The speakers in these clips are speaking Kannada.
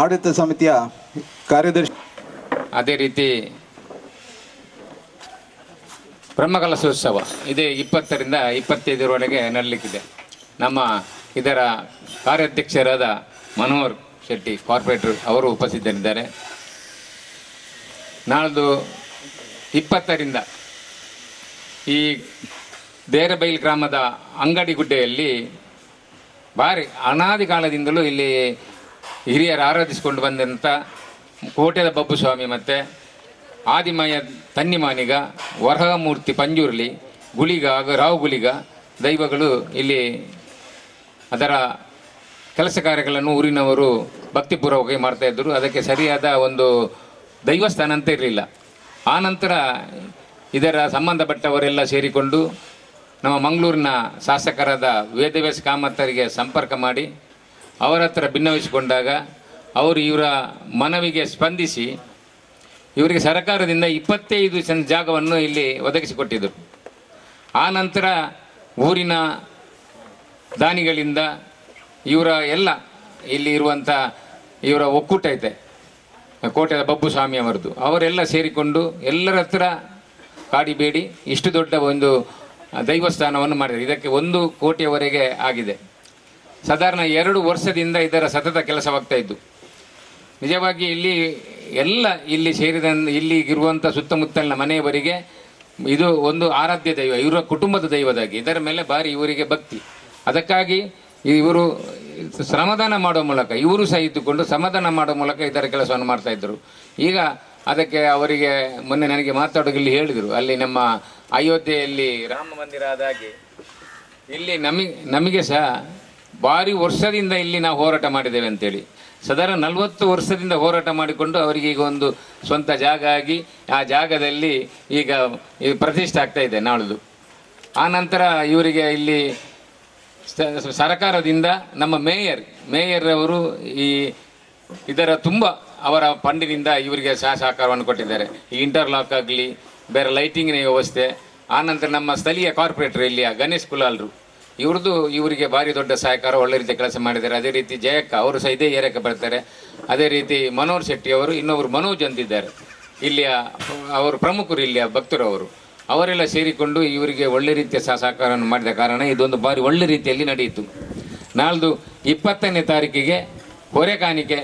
ಆಡಳಿತ ಸಮಿತಿಯ ಕಾರ್ಯದರ್ಶಿ ಅದೇ ರೀತಿ ಬ್ರಹ್ಮಕಲಶೋತ್ಸವ ಇದೇ ಇಪ್ಪತ್ತರಿಂದ ಇಪ್ಪತ್ತೈದರವರೆಗೆ ನಡಲಿಕ್ಕಿದೆ. ನಮ್ಮ ಇದರ ಕಾರ್ಯಾಧ್ಯಕ್ಷರಾದ ಮನೋಹರ್ ಶೆಟ್ಟಿ ಕಾರ್ಪೊರೇಟರ್ ಅವರು ಉಪಸ್ಥಿತರಿದ್ದಾರೆ. ನಾಳ್ದು ಇಪ್ಪತ್ತರಿಂದ ಈ ದೇರಬೈಲ್ ಗ್ರಾಮದ ಅಂಗಡಿಗುಡ್ಡೆಯಲ್ಲಿ ಭಾರಿ ಅನಾದಿ ಕಾಲದಿಂದಲೂ ಇಲ್ಲಿ ಹಿರಿಯರು ಆರಾಧಿಸಿಕೊಂಡು ಬಂದಂಥ ಕೋಟೆದ ಬಬ್ಬು ಸ್ವಾಮಿ ಮತ್ತು ಆದಿಮಯ ತನ್ನಿಮಾನಿಗ ವರಹಮೂರ್ತಿ ಪಂಜುರ್ಲಿ ಗುಳಿಗ ಹಾಗೂ ರಾವ್ ಗುಳಿಗ ದೈವಗಳು ಇಲ್ಲಿ ಅದರ ಕೆಲಸ ಕಾರ್ಯಗಳನ್ನು ಊರಿನವರು ಭಕ್ತಿಪೂರ್ವಕವಾಗಿ ಮಾಡ್ತಾ ಇದ್ದರು. ಅದಕ್ಕೆ ಸರಿಯಾದ ಒಂದು ದೈವಸ್ಥಾನ ಅಂತ ಇರಲಿಲ್ಲ. ಆನಂತರ ನಂತರ ಇದರ ಸಂಬಂಧಪಟ್ಟವರೆಲ್ಲ ಸೇರಿಕೊಂಡು ನಮ್ಮ ಮಂಗಳೂರಿನ ಶಾಸಕರಾದ ವೇದವ್ಯಾಸ ಕಾಮತ್ತರಿಗೆ ಸಂಪರ್ಕ ಮಾಡಿ ಅವರ ಹತ್ರ ಭಿನ್ನವಿಸಿಕೊಂಡಾಗ ಅವರು ಇವರ ಮನವಿಗೆ ಸ್ಪಂದಿಸಿ ಇವರಿಗೆ ಸರ್ಕಾರದಿಂದ ಇಪ್ಪತ್ತೈದು ಸೆಂಟ್ ಜಾಗವನ್ನು ಇಲ್ಲಿ ಒದಗಿಸಿಕೊಟ್ಟಿದ್ದರು ಆ ನಂತರ ಊರಿನ ದಾನಿಗಳಿಂದ ಇವರ ಎಲ್ಲ ಇಲ್ಲಿ ಇರುವಂಥ ಇವರ ಒಕ್ಕೂಟ ಐತೆ, ಕೋಟೆಯ ಬಬ್ಬು ಸ್ವಾಮಿ ಅವರದ್ದು, ಅವರೆಲ್ಲ ಸೇರಿಕೊಂಡು ಎಲ್ಲರ ಹತ್ರ ಕಾಡಿಬೇಡಿ ಇಷ್ಟು ದೊಡ್ಡ ಒಂದು ದೈವಸ್ಥಾನವನ್ನು ಮಾಡಿದರು ಇದಕ್ಕೆ ಒಂದು ಕೋಟಿಯವರೆಗೆ ಆಗಿದೆ. ಸಾಧಾರಣ ಎರಡು ವರ್ಷದಿಂದ ಇದರ ಸತತ ಕೆಲಸವಾಗ್ತಾ ಇದ್ದು. ನಿಜವಾಗಿ ಇಲ್ಲಿ ಎಲ್ಲ ಇಲ್ಲಿ ಸೇರಿದ ಇಲ್ಲಿ ಇರುವಂಥ ಸುತ್ತಮುತ್ತಲಿನ ಮನೆಯವರಿಗೆ ಇದು ಒಂದು ಆರಾಧ್ಯ ದೈವ, ಇವರ ಕುಟುಂಬದ ದೈವದಾಗಿ, ಇದರ ಮೇಲೆ ಭಾರಿ ಇವರಿಗೆ ಭಕ್ತಿ. ಅದಕ್ಕಾಗಿ ಇವರು ಶ್ರಮದಾನ ಮಾಡೋ ಮೂಲಕ, ಇವರು ಸಹ ಇದ್ದುಕೊಂಡು ಸಮಾಧಾನ ಮಾಡೋ ಮೂಲಕ ಇದರ ಕೆಲಸವನ್ನು ಮಾಡ್ತಾ ಇದ್ದರು. ಈಗ ಅದಕ್ಕೆ ಅವರಿಗೆ ಮೊನ್ನೆ ನನಗೆ ಮಾತಾಡೋಕೆ ಇಲ್ಲಿ ಹೇಳಿದರು, ಅಲ್ಲಿ ನಮ್ಮ ಅಯೋಧ್ಯೆಯಲ್ಲಿ ರಾಮ ಮಂದಿರ ಆದಾಗೆ ಇಲ್ಲಿ ನಮಗೆ ನಮಗೆ ಸಹ ಭಾರಿ ವರ್ಷದಿಂದ ಇಲ್ಲಿ ನಾವು ಹೋರಾಟ ಮಾಡಿದ್ದೇವೆ ಅಂತೇಳಿ. ಸದರ ನಲವತ್ತು ವರ್ಷದಿಂದ ಹೋರಾಟ ಮಾಡಿಕೊಂಡು ಅವರಿಗೆ ಈಗ ಒಂದು ಸ್ವಂತ ಜಾಗ ಆಗಿ ಆ ಜಾಗದಲ್ಲಿ ಈಗ ಪ್ರತಿಷ್ಠೆ ಆಗ್ತಾ ಇದೆ ನಾಳ್ದು. ಆ ನಂತರ ಇವರಿಗೆ ಇಲ್ಲಿ ಸರ್ಕಾರದಿಂದ ನಮ್ಮ ಮೇಯರ್ ಮೇಯರ್ ಅವರು ಈ ಇದರ ತುಂಬ ಅವರ ಫಂಡಿನಿಂದ ಇವರಿಗೆ ಸಹ ಸಹಕಾರವನ್ನು ಕೊಟ್ಟಿದ್ದಾರೆ. ಈ ಇಂಟರ್ಲಾಕ್ ಆಗಲಿ, ಬೇರೆ ಲೈಟಿಂಗಿನ ವ್ಯವಸ್ಥೆ ಆನಂತರ ನಮ್ಮ ಸ್ಥಳೀಯ ಕಾರ್ಪೊರೇಟರ್ ಇಲ್ಲಿಯ ಗಣೇಶ್ ಕುಲಾಲ್ರು. ಇವ್ರದ್ದು ಇವರಿಗೆ ಭಾರಿ ದೊಡ್ಡ ಸಹಕಾರ, ಒಳ್ಳೆ ರೀತಿ ಕೆಲಸ ಮಾಡಿದ್ದಾರೆ. ಅದೇ ರೀತಿ ಜಯಕ್ಕ ಅವರು ಸಹ ಇದೇ ಏರಿಯಾಕ್ಕೆ ಬರ್ತಾರೆ. ಅದೇ ರೀತಿ ಮನೋಹರ್ ಶೆಟ್ಟಿ ಅವರು ಇನ್ನೊಬ್ಬರು ಮನೋಜ್ ಅಂತಿದ್ದಾರೆ. ಇಲ್ಲಿಯ ಅವರು ಪ್ರಮುಖರು ಇಲ್ಲಿಯ ಭಕ್ತರು ಅವರು. ಅವರೆಲ್ಲ ಸೇರಿಕೊಂಡು ಇವರಿಗೆ ಒಳ್ಳೆ ರೀತಿಯ ಸಹ ಸಹಕಾರವನ್ನು ಮಾಡಿದ ಕಾರಣ ಇದೊಂದು ಬಾರಿ ಒಳ್ಳೆ ರೀತಿಯಲ್ಲಿ ನಡೆಯಿತು. ನಾಳ್ದು ಇಪ್ಪತ್ತನೇ ತಾರೀಕಿಗೆ ಹೊರೆ ಕಾಣಿಕೆ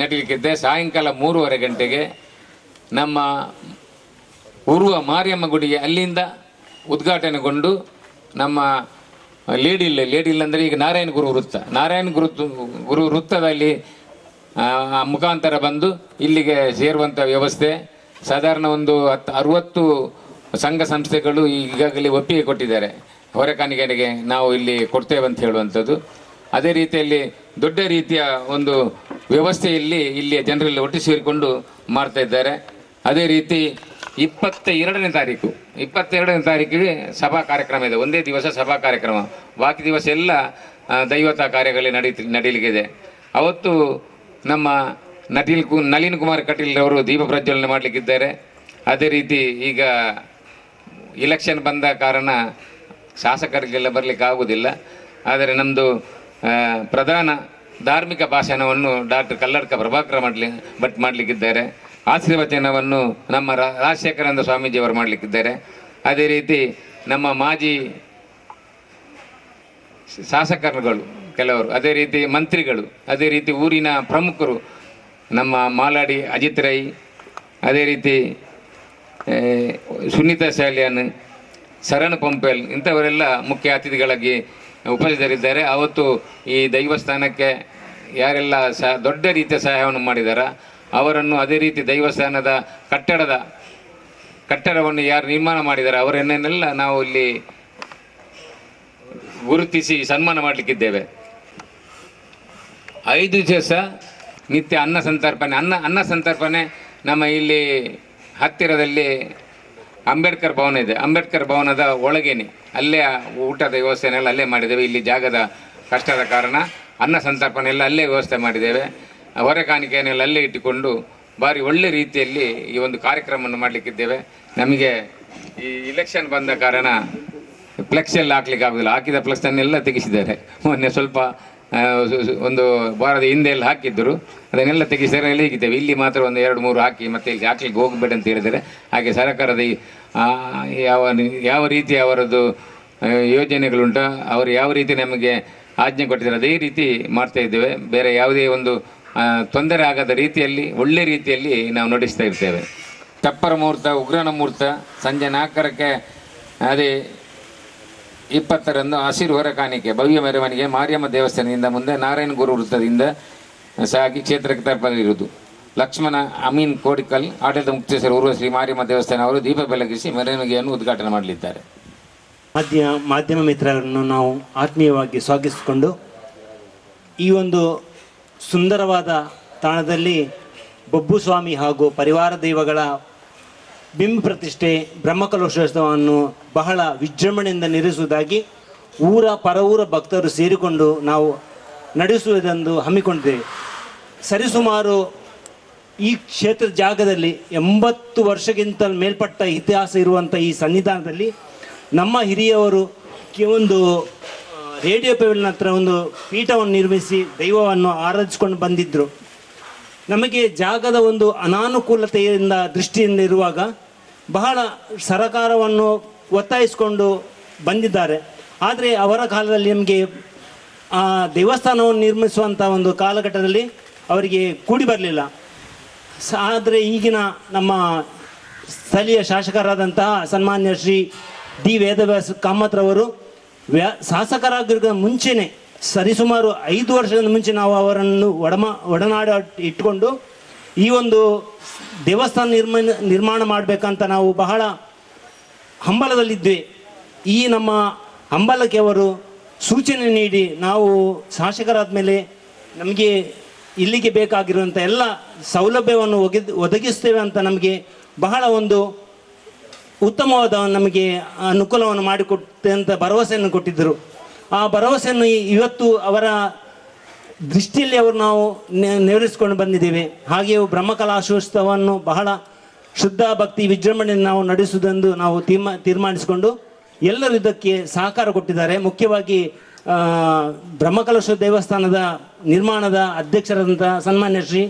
ನಡೀಲಿಕ್ಕಿದ್ದೆ ಸಾಯಂಕಾಲ ಮೂರುವರೆ ಗಂಟೆಗೆ ನಮ್ಮ ಉರುವ ಮಾರಿಯಮ್ಮ ಗುಡಿಗೆ ಅಲ್ಲಿಂದ ಉದ್ಘಾಟನೆಗೊಂಡು ನಮ್ಮ ಲೇಡಿಲ್ ಇಲ್ಲ ಅಂದರೆ ಈಗ ನಾರಾಯಣ ಗುರು ವೃತ್ತ. ನಾರಾಯಣ ಗುರು ಗುರು ವೃತ್ತದಲ್ಲಿ ಮುಖಾಂತರ ಬಂದು ಇಲ್ಲಿಗೆ ಸೇರುವಂಥ ವ್ಯವಸ್ಥೆ. ಸಾಧಾರಣ ಒಂದು ಹತ್ತು ಅರುವತ್ತು ಸಂಘ ಸಂಸ್ಥೆಗಳು ಈಗಾಗಲೇ ಒಪ್ಪಿಗೆ ಕೊಟ್ಟಿದ್ದಾರೆ. ಹೊರೆಕಾಣಿಕೆಗೆ ನಾವು ಇಲ್ಲಿ ಕೊಡ್ತೇವೆ ಅಂತ ಹೇಳುವಂಥದ್ದು. ಅದೇ ರೀತಿಯಲ್ಲಿ ದೊಡ್ಡ ರೀತಿಯ ಒಂದು ವ್ಯವಸ್ಥೆಯಲ್ಲಿ ಇಲ್ಲಿಯ ಜನರಲ್ಲಿ ಒಟ್ಟು ಸೇರಿಕೊಂಡು ಮಾಡ್ತಾ ಇದ್ದಾರೆ. ಅದೇ ರೀತಿ ಇಪ್ಪತ್ತ ಎರಡನೇ ತಾರೀಕು ಇಪ್ಪತ್ತೆರಡನೇ ತಾರೀಕಿಗೆ ಸಭಾ ಕಾರ್ಯಕ್ರಮ ಇದೆ. ಒಂದೇ ದಿವಸ ಸಭಾ ಕಾರ್ಯಕ್ರಮ. ಬಾಕಿ ದಿವಸ ಎಲ್ಲ ದೈವತಾ ಕಾರ್ಯಗಳಲ್ಲಿ ನಡೀತಿ ನಡೀಲಿಕ್ಕಿದೆ. ಅವತ್ತು ನಮ್ಮ ನಟಿಲ್ ಕು, ನಳಿನ್ ಕುಮಾರ್ ಕಟೀಲ್ ಅವರು ದೀಪ ಪ್ರಜ್ವಲನೆ ಮಾಡಲಿಕ್ಕಿದ್ದಾರೆ. ಅದೇ ರೀತಿ ಈಗ ಇಲೆಕ್ಷನ್ ಬಂದ ಕಾರಣ ಶಾಸಕರಿಗೆಲ್ಲ ಬರಲಿಕ್ಕೆ ಆಗುವುದಿಲ್ಲ ಆದರೆ ನಮ್ಮದು ಪ್ರಧಾನ ಧಾರ್ಮಿಕ ಭಾಷಣವನ್ನು ಡಾಕ್ಟರ್ ಕಲ್ಲಡ್ಕ ಪ್ರಭಾಕರ ಮಾಡಲಿ, ಭಟ್ ಮಾಡಲಿಕ್ಕಿದ್ದಾರೆ. ಆಶೀರ್ವಚನವನ್ನು ನಮ್ಮ ರಾಜಶೇಖರಾನಂದ ಸ್ವಾಮೀಜಿಯವರು ಮಾಡಲಿಕ್ಕಿದ್ದಾರೆ. ಅದೇ ರೀತಿ ನಮ್ಮ ಮಾಜಿ ಶಾಸಕರುಗಳು, ಕೆಲವರು, ಅದೇ ರೀತಿ ಮಂತ್ರಿಗಳು, ಅದೇ ರೀತಿ ಊರಿನ ಪ್ರಮುಖರು, ನಮ್ಮ ಮಾಲಾಡಿ ಅಜಿತ್ ರೈ, ಅದೇ ರೀತಿ ಸುನೀತಾ ಸ್ಯಾಲಿಯನ್ ಶರಣ್ ಪಂಪೆಲ್, ಇಂಥವರೆಲ್ಲ ಮುಖ್ಯ ಅತಿಥಿಗಳಾಗಿ ಉಪಸ್ಥಿತರಿದ್ದಾರೆ. ಅವತ್ತು ಈ ದೈವಸ್ಥಾನಕ್ಕೆ ಯಾರೆಲ್ಲ ಸಹ ದೊಡ್ಡ ರೀತಿಯ ಸಹಾಯವನ್ನು ಮಾಡಿದಾರ ಅವರನ್ನು ಅದೇ ರೀತಿ ದೈವಸ್ಥಾನದ ಕಟ್ಟಡದ ಕಟ್ಟಡವನ್ನು ಯಾರು ನಿರ್ಮಾಣ ಮಾಡಿದ್ದಾರೆ ಅವರನ್ನೆಲ್ಲ ನಾವು ಇಲ್ಲಿ ಗುರುತಿಸಿ ಸನ್ಮಾನ ಮಾಡಲಿಕ್ಕಿದ್ದೇವೆ. ಐದು ದಿವಸ ನಿತ್ಯ ಅನ್ನ ಸಂತರ್ಪಣೆ, ಅನ್ನ ಅನ್ನ ಸಂತರ್ಪಣೆ ನಮ್ಮ ಇಲ್ಲಿ ಹತ್ತಿರದಲ್ಲಿ ಅಂಬೇಡ್ಕರ್ ಭವನ ಇದೆ. ಅಂಬೇಡ್ಕರ್ ಭವನದ ಒಳಗೇನೆ, ಅಲ್ಲೇ ಊಟದ ವ್ಯವಸ್ಥೆನೆಲ್ಲ ಅಲ್ಲೇ ಮಾಡಿದ್ದೇವೆ. ಇಲ್ಲಿ ಜಾಗದ ಕಷ್ಟದ ಕಾರಣ ಅನ್ನ ಸಂತರ್ಪಣೆ ಎಲ್ಲ ಅಲ್ಲೇ ವ್ಯವಸ್ಥೆ ಮಾಡಿದ್ದೇವೆ. ಹೊರೆ ಕಾಣಿಕೆಯನ್ನೆಲ್ಲ ಅಲ್ಲೇ ಇಟ್ಟುಕೊಂಡು ಭಾರಿ ಒಳ್ಳೆ ರೀತಿಯಲ್ಲಿ ಈ ಒಂದು ಕಾರ್ಯಕ್ರಮವನ್ನು ಮಾಡಲಿಕ್ಕಿದ್ದೇವೆ. ನಮಗೆ ಈ ಇಲೆಕ್ಷನ್ ಬಂದ ಕಾರಣ ಫ್ಲೆಕ್ಸ್ ಎಲ್ಲ ಹಾಕ್ಲಿಕ್ಕೆ ಆಗೋದಿಲ್ಲ. ಹಾಕಿದ ಫ್ಲೆಕ್ಸ್ ಅನ್ನೆಲ್ಲ ತೆಗೆಸಿದ್ದಾರೆ. ಮೊನ್ನೆ ಸ್ವಲ್ಪ ಒಂದು ವಾರದ ಹಿಂದೆ ಎಲ್ಲ ಹಾಕಿದ್ದರು. ಅದನ್ನೆಲ್ಲ ತೆಗೆಸಿದರೆ ಎಲ್ಲಿಗಿದ್ದೇವೆ ಇಲ್ಲಿ ಮಾತ್ರ ಒಂದು ಎರಡು, ಮೂರು ಹಾಕಿ ಮತ್ತೆ ಇಲ್ಲಿ ಹಾಕ್ಲಿಕ್ಕೆ ಹೋಗಬೇಡ ಅಂತ ಹೇಳಿದರೆ ಹಾಗೆ ಸರ್ಕಾರದ ಯಾವ ಯಾವ ರೀತಿ ಅವರದ್ದು ಯೋಜನೆಗಳುಂಟು, ಅವರು ಯಾವ ರೀತಿ ನಮಗೆ ಆಜ್ಞೆ ಕೊಟ್ಟಿದ್ದಾರೆ, ಅದೇ ರೀತಿ ಮಾಡ್ತಾ ಇದ್ದೇವೆ. ಬೇರೆ ಯಾವುದೇ ಒಂದು ತೊಂದರೆ ಆಗದ ರೀತಿಯಲ್ಲಿ, ಒಳ್ಳೆ ರೀತಿಯಲ್ಲಿ ನಾವು ನಡೆಸ್ತಾ ಇರ್ತೇವೆ. ಚಪ್ಪರ ಮುಹೂರ್ತ, ಉಗ್ರನ ಮುಹೂರ್ತ, ಸಂಜೆ ನಾಲ್ಕರಕ್ಕೆ ಅದೇ ಇಪ್ಪತ್ತರಂದು ಹಸಿರು ಹೊರ ಕಾಣಿಕೆ, ಭವ್ಯ ಮೆರವಣಿಗೆ ಮಾರಿಯಮ್ಮ ದೇವಸ್ಥಾನದಿಂದ ಮುಂದೆ ನಾರಾಯಣ ಗುರು ವೃತ್ತದಿಂದ ಸಾಗಿ ಕ್ಷೇತ್ರಕ್ಕೆ ತಲುಪಲಿರುವುದು ಲಕ್ಷ್ಮಣ ಅಮೀನ್ ಕೋಡಿಕಲ್, ಆಡಳಿತ ಮುಕ್ತೇಶ್ವರ ಊರ್ವಶ್ರೀ ಮಾರಿಯಮ್ಮ ದೇವಸ್ಥಾನ ಅವರು ದೀಪ ಬೆಳಗಿಸಿ ಮೆರವಣಿಗೆಯನ್ನು ಉದ್ಘಾಟನೆ ಮಾಡಲಿದ್ದಾರೆ. ಮಾಧ್ಯಮ ಮಾಧ್ಯಮ ಮಿತ್ರರನ್ನು ನಾವು ಆತ್ಮೀಯವಾಗಿ ಸ್ವಾಗತಿಸಿಕೊಂಡು ಈ ಒಂದು ಸುಂದರವಾದ ತಾಣದಲ್ಲಿ ಬೊಬ್ಬು ಸ್ವಾಮಿ ಹಾಗೂ ಪರಿವಾರ ದೈವಗಳ ಬಿಂಬ ಪ್ರತಿಷ್ಠೆ ಬ್ರಹ್ಮಕಲೋಶೋತ್ಸವವನ್ನು ಬಹಳ ವಿಜೃಂಭಣೆಯಿಂದ ನಿರ್ಮಿಸುವುದಾಗಿ ಊರ ಪರವೂರ ಭಕ್ತರು ಸೇರಿಕೊಂಡು ನಾವು ನಡೆಸುವುದೆಂದು ಹಮ್ಮಿಕೊಂಡಿದ್ದೇವೆ. ಸರಿಸುಮಾರು ಈ ಕ್ಷೇತ್ರ ಜಾಗದಲ್ಲಿ ಎಂಬತ್ತು ವರ್ಷಕ್ಕಿಂತ ಮೇಲ್ಪಟ್ಟ ಇತಿಹಾಸ ಇರುವಂಥ ಈ ಸನ್ನಿಧಾನದಲ್ಲಿ ನಮ್ಮ ಹಿರಿಯವರು ಕೆಲವೊಂದು ರೇಡಿಯೋ ಪೆವಿಲಿನ ಹತ್ರ ಒಂದು ಪೀಠವನ್ನು ನಿರ್ಮಿಸಿ ದೈವವನ್ನು ಆರಾಧಿಸಿಕೊಂಡು ಬಂದಿದ್ದರು ನಮಗೆ ಜಾಗದ ಒಂದು ಅನಾನುಕೂಲತೆಯಿಂದ ದೃಷ್ಟಿಯಿಂದ ಇರುವಾಗ ಬಹಳ ಸರಕಾರವನ್ನು ಒತ್ತಾಯಿಸಿಕೊಂಡು ಬಂದಿದ್ದಾರೆ. ಆದರೆ ಅವರ ಕಾಲದಲ್ಲಿ ನಮಗೆ ಆ ದೇವಸ್ಥಾನವನ್ನು ನಿರ್ಮಿಸುವಂಥ ಒಂದು ಕಾಲಘಟ್ಟದಲ್ಲಿ ಅವರಿಗೆ ಕೂಡಿ ಬರಲಿಲ್ಲ. ಆದರೆ ಈಗಿನ ನಮ್ಮ ಸ್ಥಳೀಯ ಶಾಸಕರಾದಂತಹ ಸನ್ಮಾನ್ಯ ಶ್ರೀ ಡಿ. ವೇದವ್ಯಾಸ ಕಾಮತ್ರವರು ವ್ಯಾ ಶಾಸಕರಾಗಿರೋ ಮುಂಚೆನೆ ಸರಿಸುಮಾರು ಐದು ವರ್ಷದ ಮುಂಚೆ ನಾವು ಅವರನ್ನು ಒಡಮ ಒಡನಾಡ ಇಟ್ಕೊಂಡು ಈ ಒಂದು ದೇವಸ್ಥಾನ ನಿರ್ಮಾಣ ನಿರ್ಮಾಣ ಮಾಡಬೇಕಂತ ನಾವು ಬಹಳ ಹಂಬಲದಲ್ಲಿದ್ವಿ. ಈ ನಮ್ಮ ಹಂಬಲಕ್ಕೆ ಅವರು ಸೂಚನೆ ನೀಡಿ ನಾವು ಶಾಸಕರಾದ ಮೇಲೆ ನಮಗೆ ಇಲ್ಲಿಗೆ ಬೇಕಾಗಿರುವಂಥ ಎಲ್ಲ ಸೌಲಭ್ಯವನ್ನು ಒಗೆದ್, ಒದಗಿಸ್ತೇವೆ ಅಂತ ನಮಗೆ ಬಹಳ ಒಂದು ಉತ್ತಮವಾದ ನಮಗೆ ಅನುಕೂಲವನ್ನು ಅಂತ ಭರವಸೆಯನ್ನು ಕೊಟ್ಟಿದ್ದರು. ಆ ಭರವಸೆಯನ್ನು ಇವತ್ತು ಅವರ ದೃಷ್ಟಿಯಲ್ಲಿ ಅವರು ನಾವು ನೆರವೇರಿಸಿಕೊಂಡು ಬಂದಿದ್ದೇವೆ. ಹಾಗೆಯೇ ಬ್ರಹ್ಮಕಲಾಶೋತ್ಸವವನ್ನು ಬಹಳ ಶುದ್ಧ ಭಕ್ತಿ ವಿಜೃಂಭಣೆಯನ್ನು ನಾವು ನಡೆಸುವುದೆಂದು ನಾವು ತೀರ್ಮಾ ತೀರ್ಮಾನಿಸಿಕೊಂಡು ಎಲ್ಲರೂ ಇದಕ್ಕೆ ಸಹಕಾರ ಕೊಟ್ಟಿದ್ದಾರೆ. ಮುಖ್ಯವಾಗಿ ಬ್ರಹ್ಮಕಲಶ ದೇವಸ್ಥಾನದ ನಿರ್ಮಾಣದ ಅಧ್ಯಕ್ಷರಾದಂಥ ಸನ್ಮಾನ್ಯ ಶ್ರೀ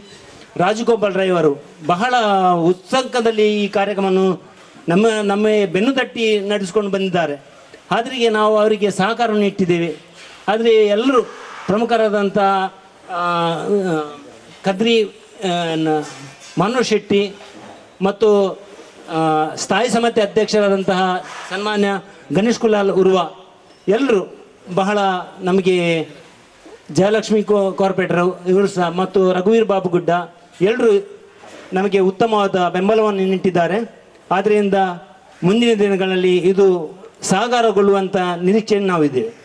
ರಾಜಗೋಪಾಲ್ ರೈ ಅವರು ಬಹಳ ಉತ್ಸಂಕದಲ್ಲಿ ಈ ಕಾರ್ಯಕ್ರಮವನ್ನು ನಮ್ಮ ನಮ್ಮ ಬೆನ್ನು ತಟ್ಟಿ ನಡೆಸ್ಕೊಂಡು ಬಂದಿದ್ದಾರೆ. ಆದ್ರಿಗೆ ನಾವು ಅವರಿಗೆ ಸಹಕಾರವನ್ನು ಇಟ್ಟಿದ್ದೇವೆ. ಆದರೆ ಎಲ್ಲರೂ ಪ್ರಮುಖರಾದಂಥ ಕದ್ರಿ ಮನು ಶೆಟ್ಟಿ ಮತ್ತು ಸ್ಥಾಯಿ ಸಮಿತಿ ಅಧ್ಯಕ್ಷರಾದಂತಹ ಸನ್ಮಾನ್ಯ ಗಣೇಶ್ ಕುಲಾಲ್ ಉರ್ವ, ಎಲ್ಲರೂ ಬಹಳ ನಮಗೆ ಜಯಲಕ್ಷ್ಮಿ ಕೋ, ಕಾರ್ಪೊರೇಟರ್ ಇವರು ಸಹ ಮತ್ತು ರಘುವೀರ್ ಬಾಬು ಗುಡ್ಡ, ಎಲ್ಲರೂ ನಮಗೆ ಉತ್ತಮವಾದ ಬೆಂಬಲವನ್ನು ನೀಟ್ಟಿದ್ದಾರೆ ಆದ್ದರಿಂದ ಮುಂದಿನ ದಿನಗಳಲ್ಲಿ ಇದು ಸಾಕಾರಗೊಳ್ಳುವಂಥ ನಿರೀಕ್ಷೆಯನ್ನು ನಾವಿದ್ದೇವೆ.